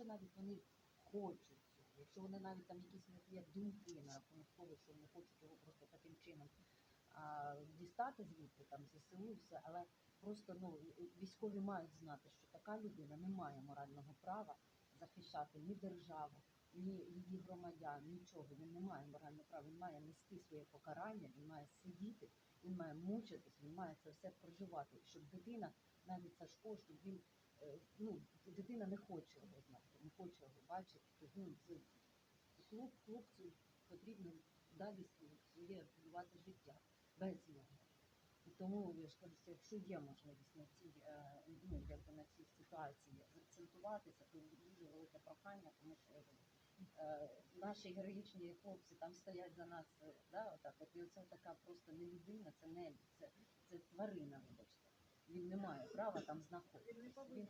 якщо навіть вони хочуть якщо вони навіть там якісь них є думки на рахунок того, що вони хочуть його просто таким чином а, дістати звідти там ЗСУ все, але просто ну військові мають знати, що така людина не має морального права захищати ні державу, ні її громадян, нічого. Він не має морального права. Він має нести своє покарання, він має сидіти, він має мучитись, він має це все проживати, щоб дитина, навіть Сашко, щоб він е, ну дитина не хоче ну, це хлоп, хлопцю потрібно далі своє будувати життя без нього. І тому я ж кажу, якщо є можливість на цій е, ну якби на цій ситуації акцентуватися, то дуже велике прохання, тому що е, наші героїчні хлопці там стоять за нас, е, да, отак. От і оце така просто не людина, це не це, це тварина, вибачте. Він не має права там знаходитися. Він,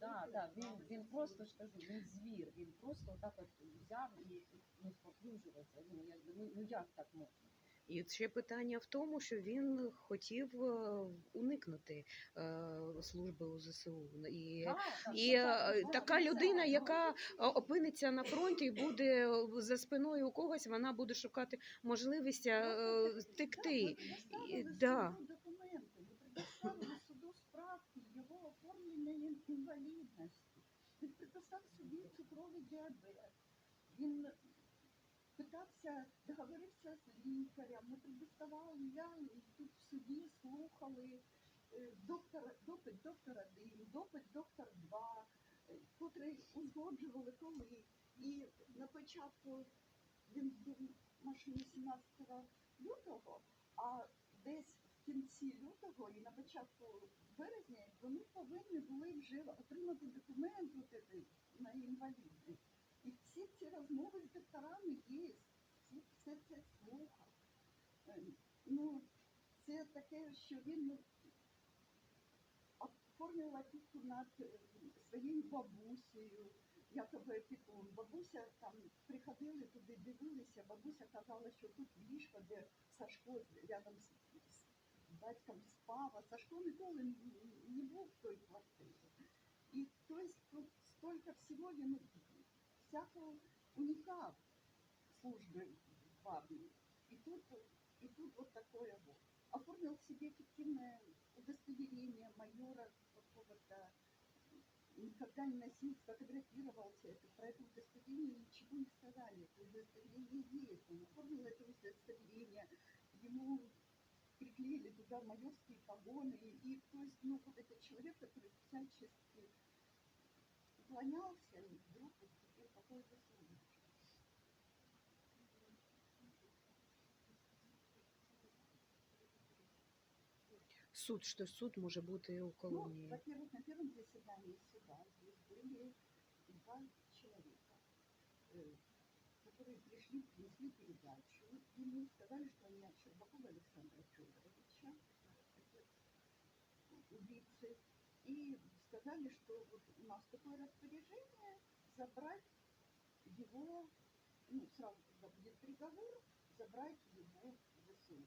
да, да, він, він просто ж кажу, він звір, він просто отак от взяв і ну, споплюжувався. Ну, якби, ну, ну як так можна? І ще питання в тому, що він хотів е, уникнути е, служби у ЗСУ. І, Так, так, і так, е, так, така так, людина, так, яка е, опиниться на фронті і буде за спиною у когось, вона буде шукати можливість е, втекти. Да. документи, ви предоставили інвалідності. Він предоставив собі цукровий діабет. Він питався, договорився з лікарем, ми предоставали, і тут в суді слухали е, доктора, допит доктора 1, допит доктор 2, е, котрий узгоджували коли. І на початку він був машині 17 лютого, а десь в кінці лютого і на початку березня вони повинні були вже отримати документ на інвалідність. І всі ці розмови з докторами є, все це слухав. Е, Ну, це таке, що він оформив опіку над е, своєю бабусею, якоби опікун. Бабуся там приходили туди, дивилися, бабуся казала, що тут ліжко, де Сашко рядом з батьком спав, а Сашко ніколи не, не був в той квартирі. І тобто тут стільки всього він всякого уникав служби в армии. И тут, и тут вот такое вот. Оформил себе фиктивное удостоверение майора какого-то, никогда не носил, сфотографировался. Это, про это удостоверение ничего не сказали. Это удостоверение есть. Он оформил это удостоверение. Ему приклеили туда майорские погоны. И, и, то есть, ну, вот этот человек, который всячески уклонялся, вдруг вот теперь какое-то слово. Суд, що суд може бути у Ну, колонії. во-первых, на первом заседании суда здесь были два пришли, принесли передачу. Ему сказали, что они от Щербакова Александра Федоровича, отец убийцы, и сказали, что вот у нас такое распоряжение забрать его, ну, сразу, когда будет приговор, забрать его в ЗСУ.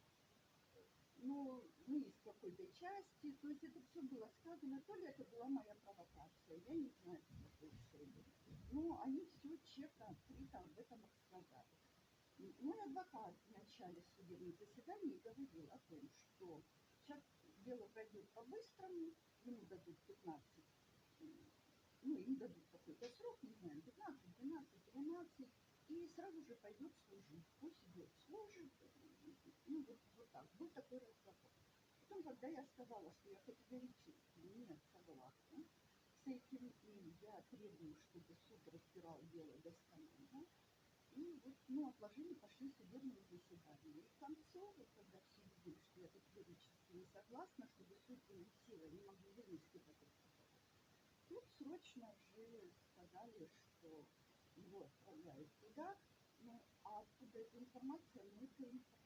Ну, мы из какой-то части, то есть это все было сказано, то ли это была моя провокация, я не знаю, с какой Адвокат в начале судебного заседания говорил о том, что сейчас дело пройдет по-быстрому, ему дадут 15, м, ну, им дадут какой-то срок, не знаю, 15, 12, 13, и сразу же пойдет служить. Пусть идет служит, ну, вот, вот так, был такой разговор. Потом, когда я сказала, что я категорически не согласна с этим, и я требую, чтобы суд разбирал дело досконально, и вот, ну, отложили, пошли судебные заседания. И к концу, вот, когда все видели, что я категорически не согласна, чтобы суд силой, не могли вынести этот приговор. Тут срочно уже сказали, что его отправляют туда, ну, а откуда эта информация, мы этой информации